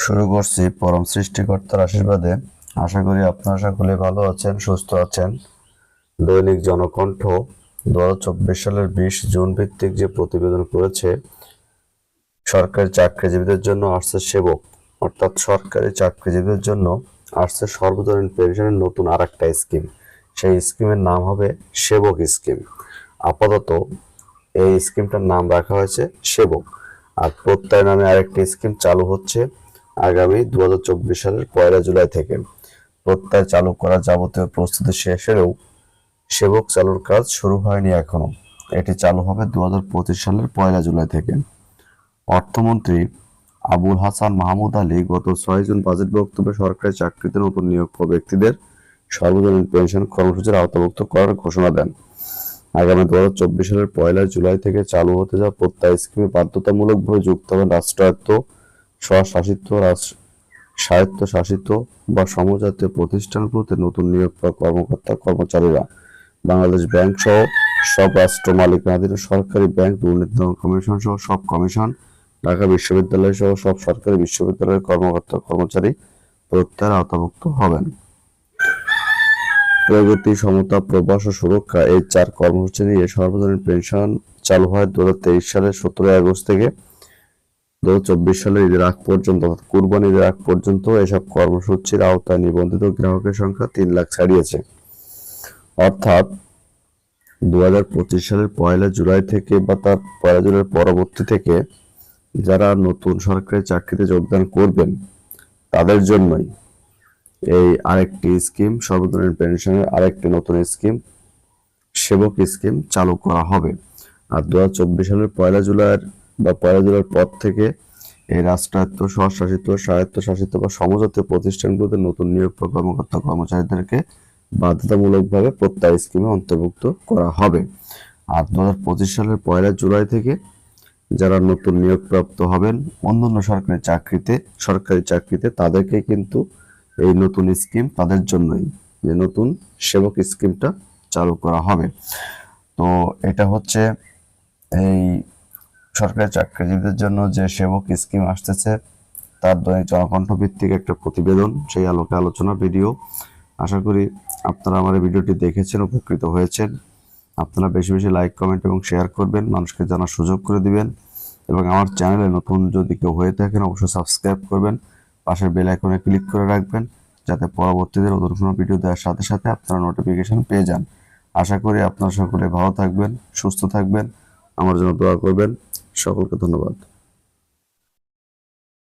শুরু করছি পরম সৃষ্টিকর্তার আশীর্বাদে। আশা করি আপনারা সকলে ভালো আছেন, সুস্থ আছেন। দৈনিক জনকণ্ঠ দু হাজার চব্বিশ সালের বিশ জুন ভিত্তিক যে প্রতিবেদন করেছে, সরকারি চাকরিজীবীদের জন্য আসছে সেবক। অর্থাৎ সরকারি চাকরিজীবীদের জন্য আসছে সর্বজনীন পেনশনের নতুন আর একটা স্কিম। সেই স্কিমের নাম হবে সেবক স্কিম। আপাতত এই স্কিমটার নাম রাখা হয়েছে সেবক। আর প্রত্যয় নামে আরেকটি স্কিম চালু হচ্ছে আগামী দু হাজার চব্বিশ সালের পয়লা জুলাই থেকে প্রত্যয় চালু করা যাবতীয় প্রস্তুতি শেষ হলেও সেবক চালুর কাজ শুরু হয়নি এখনও। এটি চালু হবে দু সালের পয়লা জুলাই থেকে। অর্থমন্ত্রী আবুল হাসান মাহমুদ আলী গত ছয় জুন বাজেট বক্তব্যে সরকারি চাকরিতে নতুন নিয়োগ ব্যক্তিদের সর্বজনীন পেনশন কর্মসূচির আওতাভুক্ত করার ঘোষণা দেন। আগামী দু হাজার চব্বিশ সালের পয়লা জুলাই থেকে চালু হতে যাওয়া প্রত্যয় স্কিমে বাধ্যতামূলকভাবে যুক্ত হবেন রাষ্ট্রায়ত্ত স্বশাসিত রাষ্ট্র স্বায়ত্ত শাসিত বা সমজাতীয় প্রতিষ্ঠানগুলোতে নতুন নিয়োগ পাওয়া কর্মকর্তা, কর্মচারীরা বাংলাদেশ ব্যাংক সহ সব রাষ্ট্র মালিকানাধীন সরকারি ব্যাংক, দুর্নীতি দমন কমিশন সহ সব কমিশন, ঢাকা বিশ্ববিদ্যালয় সহ সব সরকারি বিশ্ববিদ্যালয়ের কর্মকর্তা, কর্মচারী প্রত্যয়ের আওতাভুক্ত হবেন। প্রগতি, সমতা, প্রবাস ও সুরক্ষা এই চার কর্মসূচি নিয়ে সর্বজনীন পেনশন চালু হয় দু হাজার তেইশ সালের সতেরোই আগস্ট থেকে। দু চব্বিশ সালের ঈদের আগ পর্যন্ত অর্থাৎ কুরবান ঈদের আগ পর্যন্ত এসব কর্মসূচির আওতায় নিবন্ধিত গ্রাহকের সংখ্যা তিন লাখ ছাড়িয়েছে। অর্থাৎ দু হাজার পঁচিশ সালের পয়লা জুলাই থেকে বা তার পয়লা জুলাইয়ের পরবর্তী থেকে যারা নতুন সরকারি চাকরিতে যোগদান করবেন, তাদের জন্যই এই আরেকটি স্কিম, সর্বজনীন পেনশনের আরেকটি নতুন স্কিম, সেবক স্কিম চালু করা হবে। আর দু হাজার চব্বিশ সালের পয়লা জুলাইয়ের বা পয়লা জুলাইয়ের পর থেকে এই রাষ্ট্রায়ত্ত, স্বশাসিত, স্বায়ত্তশাসিত বা সমজাতীয় প্রতিষ্ঠানগুলোতে নতুন নিয়োগ কর্মকর্তা কর্মচারীদেরকে বাধ্যতামূলকভাবে প্রত্যয় স্কিমে অন্তর্ভুক্ত করা হবে। আর দু হাজার পঁচিশ সালের পয়লা জুলাই থেকে যারা নতুন নিয়োগপ্রাপ্ত হবেন, অন্যান্য সরকারি চাকরিতে সরকারি চাকরিতে তাদেরকে কিন্তু এই নতুন স্কিম তাদের জন্যই, যে নতুন সেবক স্কিমটা চালু করা হবে। তো এটা হচ্ছে এই সরকারি চাকরিজীবীদের জন্য যে সেবক স্কিম আসতেছে, তার দৈনিক জনকণ্ঠ ভিত্তিক একটা প্রতিবেদন, সেই আলোকে আলোচনা ভিডিও। আশা করি আপনারা আমার এই ভিডিওটি দেখেছেন, উপকৃত হয়েছেন। আপনারা বেশি বেশি লাইক, কমেন্ট এবং শেয়ার করবেন, মানুষকে জানার সুযোগ করে দিবেন। এবং আমার চ্যানেলে নতুন যদি কেউ হয়ে থাকেন, অবশ্যই সাবস্ক্রাইব করবেন। পাশের বেল আইকনে ক্লিক করে রাখবেন, যাতে পরবর্তীতে নতুন কোনো ভিডিও দেওয়ার সাথে সাথে আপনারা নোটিফিকেশন পেয়ে যান। আশা করি আপনারা সকলে ভালো থাকবেন, সুস্থ থাকবেন। আমার জন্য দোয়া করবেন। সকলকে ধন্যবাদ।